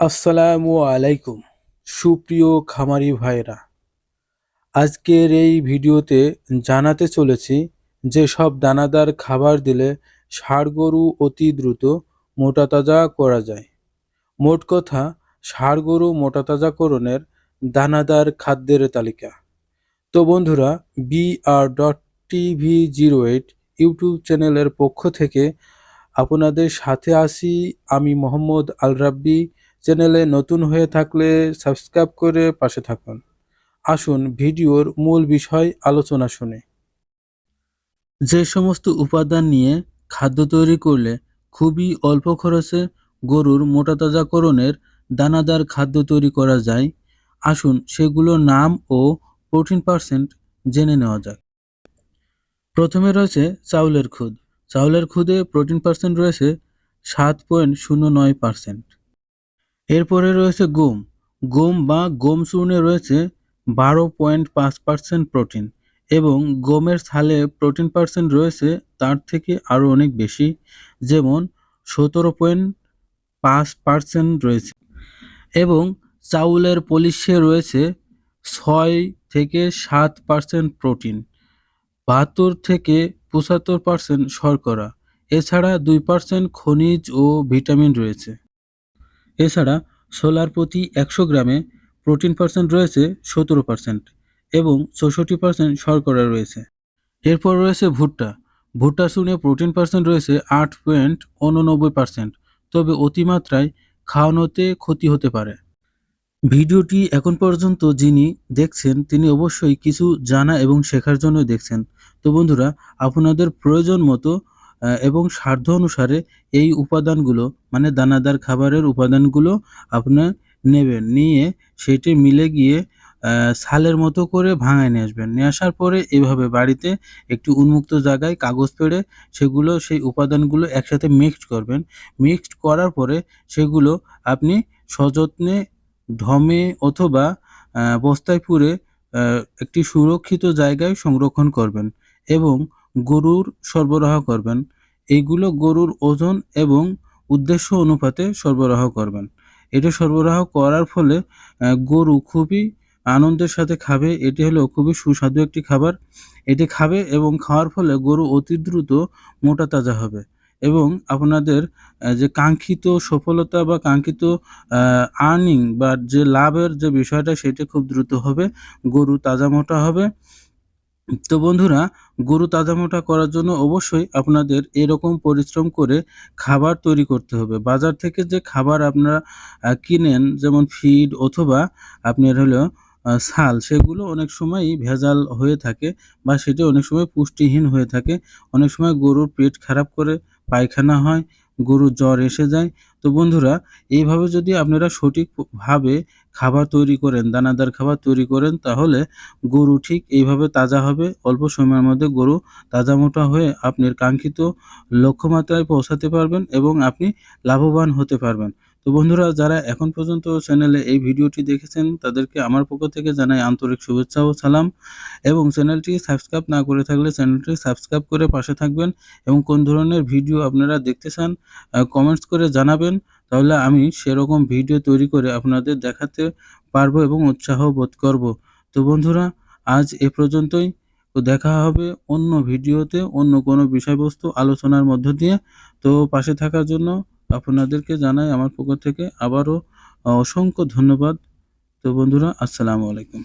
আসসালামু আলাইকুম, সুপ্রিয় খামারি ভাইরা আজকের এই ভিডিওতে জানাতে চলেছি যে সব দানাদার খাবার দিলে ষাড় গরু অতি দ্রুত মোটা তাজা করা যায়। মোট কথা, ষাড় গরু মোটা তাজাকরণের দানাদার খাদ্যের তালিকা। তো বন্ধুরা B R dot TV zero eight YouTube চ্যানেলের পক্ষ থেকে আপনাদের সাথে আসি আমি মোহাম্মদ আল রাব্বি চ্যানেলে নতুন হয়ে থাকলে সাবস্ক্রাইব করে পাশে থাকুন। আসুন ভিডিওর মূল বিষয় আলোচনা শুনে। যে সমস্ত উপাদান নিয়ে খাদ্য তৈরি করলে খুবই অল্প খরচে গরুর মোটাতাজাকরণের দানাদার খাদ্য তৈরি করা যায়, আসুন সেগুলোর নাম ও প্রোটিন পার্সেন্ট জেনে নেওয়া যাক। প্রথমে রয়েছে চাউলের খুদ। চাউলের খুদে প্রোটিন পার্সেন্ট রয়েছে সাত পয়েন্ট শূন্য নয় পার্সেন্ট। এরপরে রয়েছে গম। গম বা গম চূর্ণে রয়েছে বারো পয়েন্ট পাঁচ পার্সেন্ট প্রোটিন এবং গমের ছালে প্রোটিন পার্সেন্ট রয়েছে তার থেকে আরও অনেক বেশি, যেমন সতেরো পয়েন্ট পাঁচ পার্সেন্ট রয়েছে। এবং চাউলের পলিশে রয়েছে ছয় থেকে সাত পার্সেন্ট প্রোটিন, বাহাত্তর থেকে পঁচাত্তর পার্সেন্ট শর্করা। এছাড়া দুই পার্সেন্ট খনিজ ও ভিটামিন রয়েছে। এছাড়া সোলার প্রতি একশো গ্রামে প্রোটিন পার্সেন্ট রয়েছে সতেরো পার্সেন্ট এবং চৌষট্টি পার্সেন্ট শর্করা রয়েছে। এরপর রয়েছে ভুট্টা। ভুট্টা শুনে প্রোটিন পার্সেন্ট রয়েছে আট পয়েন্ট উননব্বই পার্সেন্ট, তবে অতিমাত্রায় খাওয়ানোতে ক্ষতি হতে পারে। ভিডিওটি এখন পর্যন্ত যিনি দেখছেন, তিনি অবশ্যই কিছু জানা এবং শেখার জন্য দেখছেন। তো বন্ধুরা, আপনাদের প্রয়োজন মতো এবং সাধ্য অনুসারে এই উপাদানগুলো মানে দানাদার খাবারের উপাদানগুলো আপনার নেবেন। নিয়ে সেটি মিলে গিয়ে ছালের মতো করে ভাঙায় নিয়ে আসবেন। নিয়ে আসার পরে এভাবে বাড়িতে একটি উন্মুক্ত জায়গায় কাগজ পেড়ে সেগুলো, সেই উপাদানগুলো একসাথে মিক্সড করবেন। মিক্সড করার পরে সেগুলো আপনি সযত্নে ঢমে অথবা বস্তায় পুরে একটি সুরক্ষিত জায়গায় সংরক্ষণ করবেন এবং গরুর সরবরাহ করবেন। এইগুলো গরুর ওজন এবং উদ্দেশ্য অনুপাতে সরবরাহ করবেন। এটা সরবরাহ করার ফলে গরু খুবই আনন্দের সাথে খাবে। এটি হলো খুবই সুস্বাদু একটি খাবার। এটি খাবে এবং খাওয়ার ফলে গরু অতি দ্রুত মোটা তাজা হবে এবং আপনাদের যে কাঙ্ক্ষিত সফলতা বা কাঙ্ক্ষিত আর্নিং বা যে লাভের যে বিষয়টা, সেটা খুব দ্রুত হবে। গরু তাজা মোটা হবে। তো বন্ধুরা, গরু তাজা মোটা করার জন্য অবশ্যই আপনাদের এরকম পরিশ্রম করে খাবার তৈরি করতে হবে। বাজার থেকে যে খাবার আপনারা কিনেন, যেমন ফিড অথবা আপনার হলো ছাল সেগুলো অনেক সময়ই ভেজাল হয়ে থাকে বা সেটি অনেক সময় পুষ্টিহীন হয়ে থাকে। অনেক সময় গরুর পেট খারাপ করে পায়খানা হয় গরুর জ্বর এসে যায়। তো বন্ধুরা, এইভাবে যদি আপনারা সঠিকভাবে খাবার তৈরি করেন, দানাদার খাবার তৈরি করেন, তাহলে গরু ঠিক এইভাবে তাজা হবে। অল্প সময়ের মধ্যে গরু তাজা মোটা হয়ে আপনার কাঙ্ক্ষিত লক্ষ্যমাত্রায় পৌঁছাতে পারবেন এবং আপনি লাভবান হতে পারবেন। তো বন্ধুরা, যারা এখন পর্যন্ত চ্যানেলে এই ভিডিওটি দেখেছেন, তাদেরকে আমার পক্ষ থেকে জানাই আন্তরিক শুভেচ্ছা ও সালাম। এবং চ্যানেলটি সাবস্ক্রাইব না করে থাকলে চ্যানেলটি সাবস্ক্রাইব করে পাশে থাকবেন এবং কোন ধরনের ভিডিও আপনারা দেখতে চান কমেন্টস করে জানাবেন। তাহলে আমি সেরকম ভিডিও তৈরি করে আপনাদের দেখাতে পারব এবং উৎসাহ বোধ করব। তো বন্ধুরা, আজ এ পর্যন্তই। তো দেখা হবে অন্য ভিডিওতে অন্য কোনো বিষয়বস্তু আলোচনার মধ্য দিয়ে। তো পাশে থাকার জন্য আপনাদেরকে জানাই আমার পক্ষ থেকে আবারও অসংখ্য ধন্যবাদ। তো বন্ধুরা আসসালামু আলাইকুম।